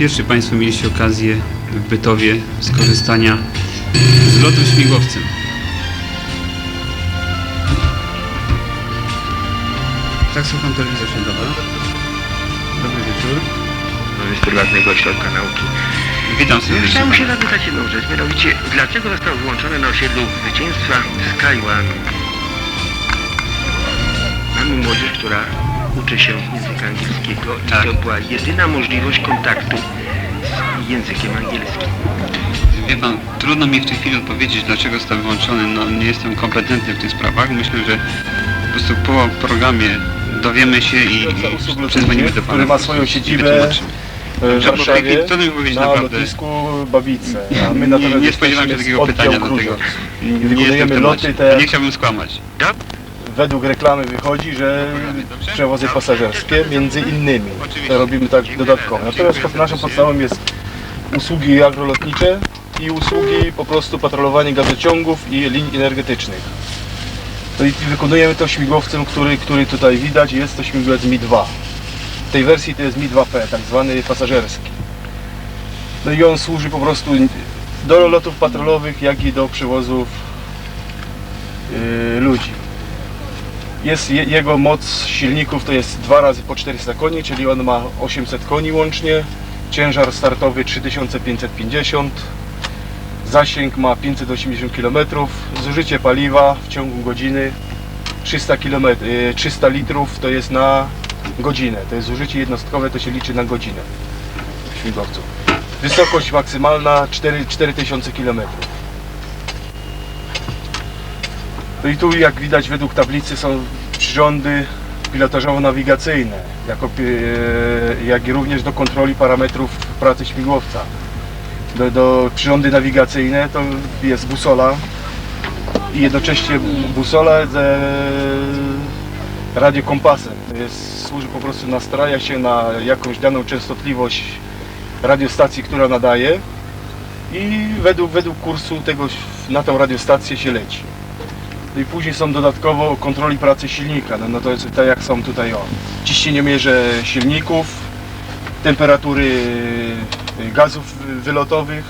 pierwszy Państwo mieliście okazję w Bytowie skorzystania z lotu śmigłowcem. Tak, słucham telewizja śniadowa. Dobry wieczór. z prywatnego ośrodka nauki. Witam serdecznie. Chciałem się zapytać jedną rzecz, mianowicie dlaczego został wyłączony na osiedlu zwycięstwa Skyway? Mamy młodzież, która uczy się języka angielskiego i Tak. to była jedyna możliwość kontaktu z językiem angielskim. Wie Pan, trudno mi w tej chwili odpowiedzieć, dlaczego został wyłączony. No, nie jestem kompetentny w tych sprawach. Myślę, że po prostu po programie dowiemy się i, i przedzwonimy do Pana. który ma swoją siedzibę w Warszawie powiedzieć na naprawdę. lotnisku Babice. A my Nie- natomiast nie spodziewałem się takiego pytania, dlatego. I Nie jestem w wykonujemy temacie. loty te, Nie chciałbym skłamać. Według reklamy wychodzi, że przewozy pasażerskie między innymi. To robimy tak dodatkowo. Natomiast naszą podstawą jest usługi agrolotnicze i usługi po prostu patrolowanie gazociągów i linii energetycznych. To i wykonujemy to śmigłowcem, który, który tutaj widać, jest to śmigłowiec Mi-2. W tej wersji to jest Mi-2P, tak zwany pasażerski. No i on służy po prostu do lotów patrolowych, jak i do przewozów yy, ludzi. Jest je, jego moc silników to jest 2 razy po 400 koni, czyli on ma 800 koni łącznie. Ciężar startowy 3550. Zasięg ma 580 km. Zużycie paliwa w ciągu godziny 300 km, yy, 300 litrów to jest na godzinę. To jest zużycie jednostkowe, to się liczy na godzinę w śmigłowcu. Wysokość maksymalna 4, 4000 km. No i tu jak widać według tablicy są przyrządy pilotażowo-nawigacyjne, jak i również do kontroli parametrów pracy śmigłowca. Do, do przyrządy nawigacyjne to jest busola i jednocześnie busola z radiokompasem. To jest, służy po prostu nastraja się na jakąś daną częstotliwość radiostacji, która nadaje i według, według kursu tego na tą radiostację się leci. No i później są dodatkowo kontroli pracy silnika, no, no to jest tak jak są tutaj o. Ciśnieniomierze silników, temperatury y, gazów wylotowych,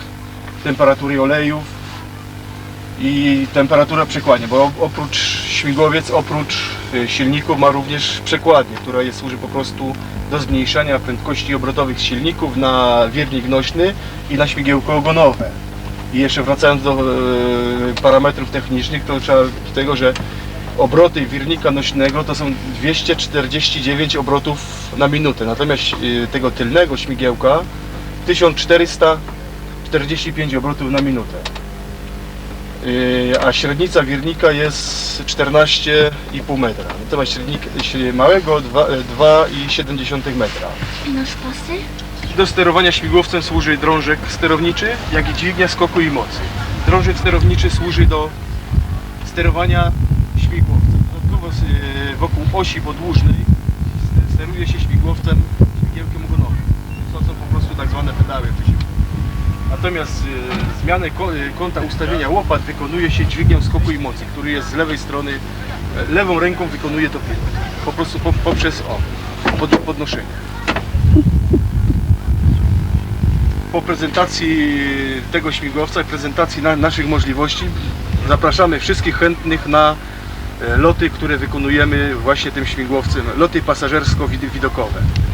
temperatury olejów i temperatura przekładni, bo op- oprócz śmigłowiec, oprócz y, silników ma również przekładnię, która jest, służy po prostu do zmniejszania prędkości obrotowych silników na wiernik nośny i na śmigiełko ogonowe. I jeszcze wracając do e, parametrów technicznych, to trzeba do tego, że obroty wirnika nośnego to są 249 obrotów na minutę, natomiast e, tego tylnego śmigiełka 1445 obrotów na minutę. E, A średnica wirnika jest 14,5 metra. Natomiast średnik małego dwa- e, 2,7 metra. Nasz pasy? Do sterowania śmigłowcem służy drążek sterowniczy, jak i dźwignia skoku i mocy. Drążek sterowniczy służy do sterowania śmigłowcem. Dodatkowo e, wokół osi podłużnej st- steruje się śmigłowcem śmigiełkiem ogonowym. To są po prostu tak zwane pedały. Natomiast e, zmianę e, kąta ustawienia łopat wykonuje się dźwignią skoku i mocy, który jest z lewej strony, e, lewą ręką wykonuje to. Po prostu po, poprzez o, pod, podnoszenie. Po prezentacji tego śmigłowca prezentacji na, naszych możliwości zapraszamy wszystkich chętnych na e, loty, które wykonujemy właśnie tym śmigłowcem, loty pasażersko-widokowe.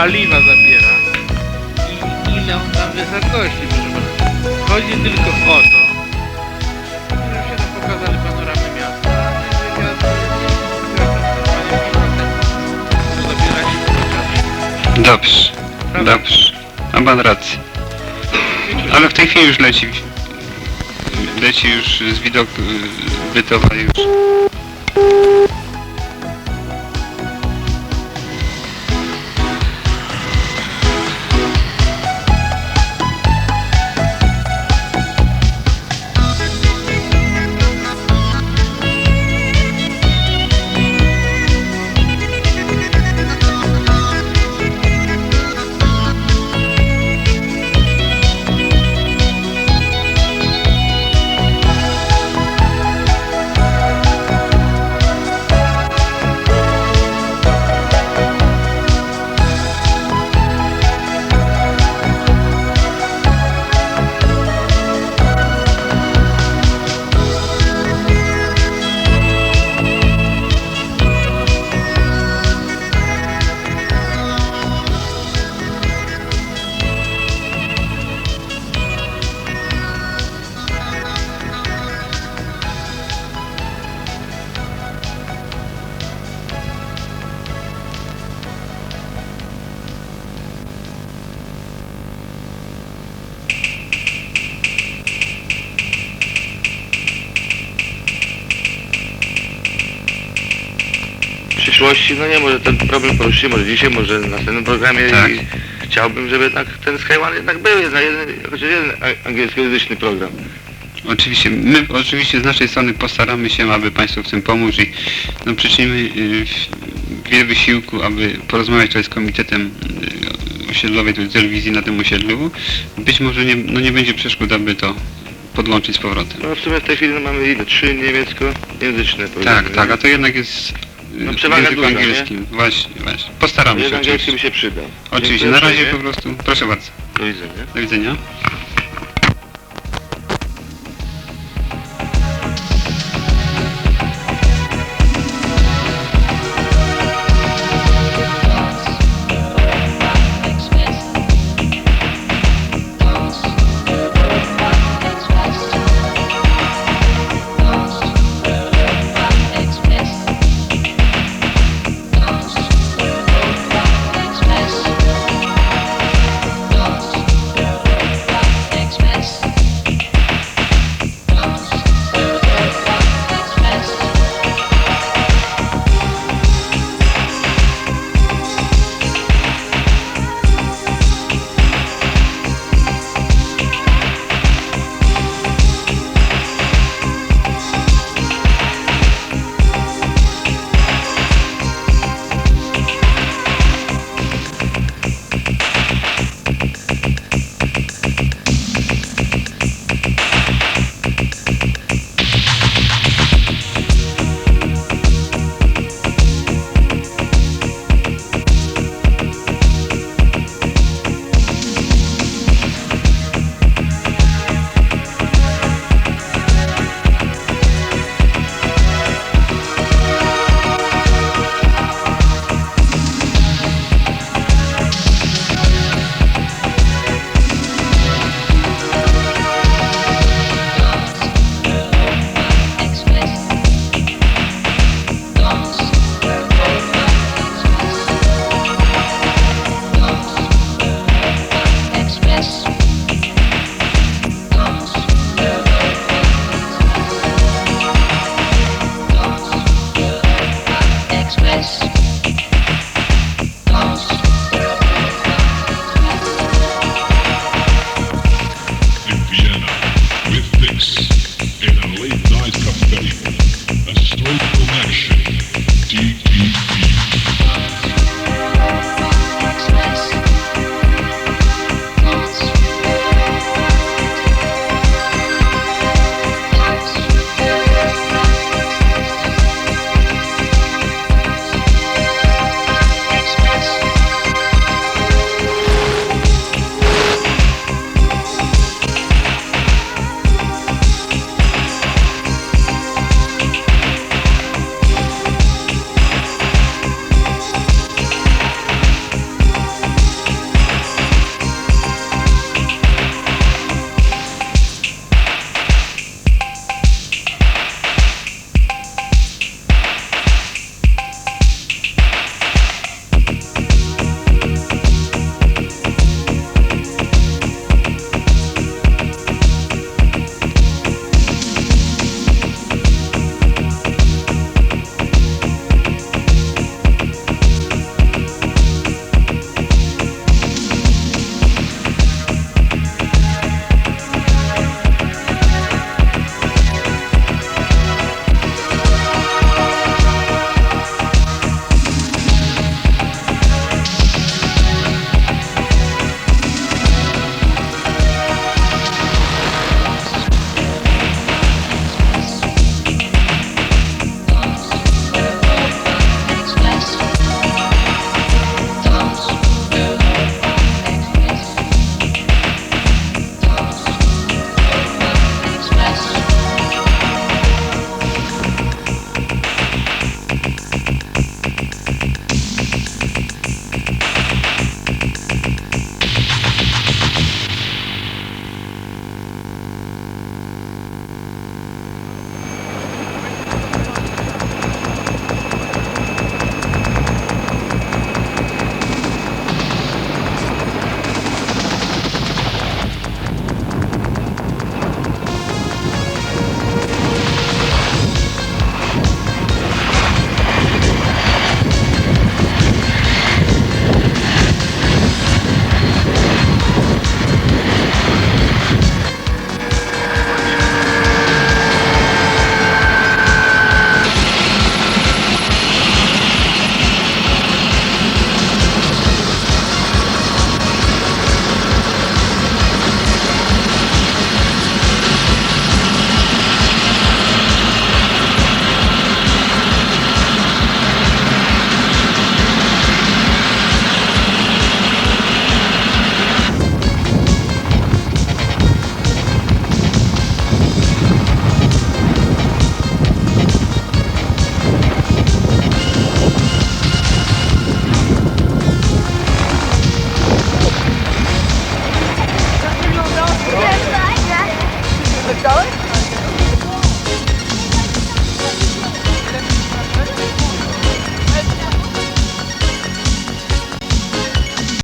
Paliwa zabiera i ile on tam wysokości, pana. Chodzi tylko o to, że się pokazali panoramy miasta. Dobrze, Prawda? dobrze. Ma pan rację. Ale w tej chwili już leci. Leci już z widoku y, Bytowa już. Przyszłości, no nie, może ten problem poruszymy, może dzisiaj, może w następnym programie Tak. i chciałbym, żeby jednak ten Skyway jednak był, jednak jeden, chociaż jeden a- angielskojęzyczny program. Oczywiście, my oczywiście z naszej strony postaramy się, aby Państwu w tym pomóc i no, przyczynimy y, wiele wysiłku, aby porozmawiać tutaj z komitetem y, osiedlowej telewizji na tym osiedlu. Być może nie, no, nie będzie przeszkód, aby to podłączyć z powrotem. No w sumie w tej chwili no, mamy ile? Trzy niemieckojęzyczne programy. Tak, tak, a to jednak jest No, w przewaga języku duża, nie? angielskim. Właśnie, właśnie. Postaramy się Jeden angielski by się przydał. Oczywiście, Dziękuję na razie po prostu, proszę bardzo. Do widzenia. Do widzenia.